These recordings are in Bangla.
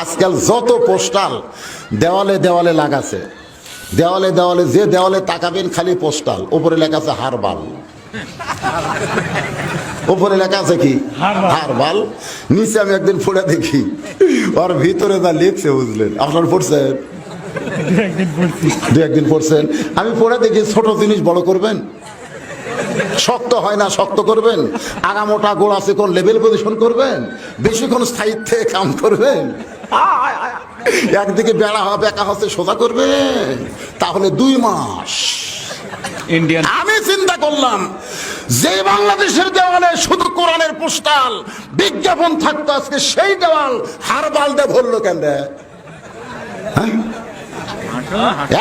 আজকাল যত পোস্টাল দেওয়ালে দেওয়ালে লাগাছে দেওয়ালে দেওয়ালে যে দেওয়ালে তাকাবেন খালি পোস্টাল উপরে লেখা আছে হারবাল। উপরে লেখা আছে কি? হারবাল। নিচে আমি একদিন পড়ে দেখি ওর ভিতরে যা লিখছে বুঝলেন। আপনার পড়ছেন? দু একদিন পড়ছি। দু একদিন পড়ছেন। আমি পড়ে দেখি ছোট জিনিস বড় করবেন? শক্ত হয় না শক্ত করবেন? আগামোটা গোড়া কোন লেভেল পজিশন করবেন? বেশিক্ষণ স্থায়িত্বে কাম করবেন। একদিকে বেড়া হবে একা হচ্ছে সোজা করবে। তাহলে দুই মাস। ইন্ডিয়ান। আমি চিন্তা করলাম যে বাংলাদেশের দেওয়ালে শুধু কোরআনের পোস্টাল বিজ্ঞাপন থাকতো আজকে সেই দেওয়াল হারবাল দিয়ে ভরলো কেন? হ্যাঁ?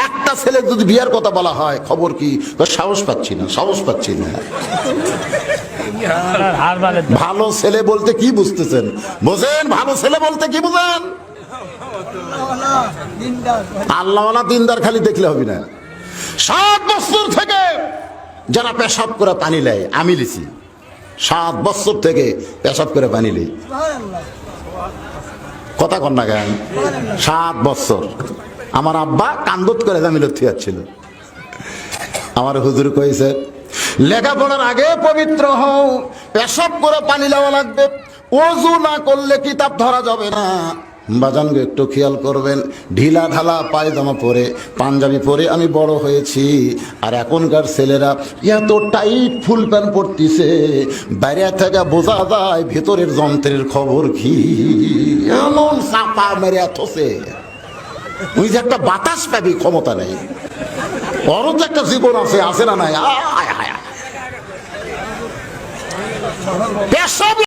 একটা ছেলে যদি বিয়ার কথা বলা হয় খবর কি? সাহস পাচ্ছি না সাহস পাচ্ছি না। ভালো ছেলে বলতে কি বুঝতেছেন? বোঝেন, ভালো ছেলে বলতে কি বুঝেন? আল্লাহওয়ালা দিনদার খালি দেখলে হবে না। সাত বছর থেকে যারা পেশাব করে পানি নেয় আমি লিছি। সাত বছর থেকে পেশাব করে পানি নেই কথা কন না কেন? সাত বছর। আমার আব্বা কান্দত করে জামিলত ছিল আমার হুজুর কইছে লেখাপড়ার আগে পবিত্র হও। পেশাব করে পানি নেওয়া লাগবে। অজু না করলে কিতাব ধরা যাবে না। বাজানকে একটু খেয়াল করবেন। ঢিলা ঢালা পায়জামা পরে পাঞ্জাবি পরে আমি বড় হয়েছি। আর এখনকার ছেলেরা এত টাইট ফুল প্যান্ট পরতিছে। বাইরে থেকে বোঝা যায় ভেতরের যন্ত্রের খবর কি। এমন চাপা মেরে থসে। ওই যে একটা বাতাস পাবি ক্ষমতা নেই। বড় তো একটা জীবন আছে আছে না নাই? আয়,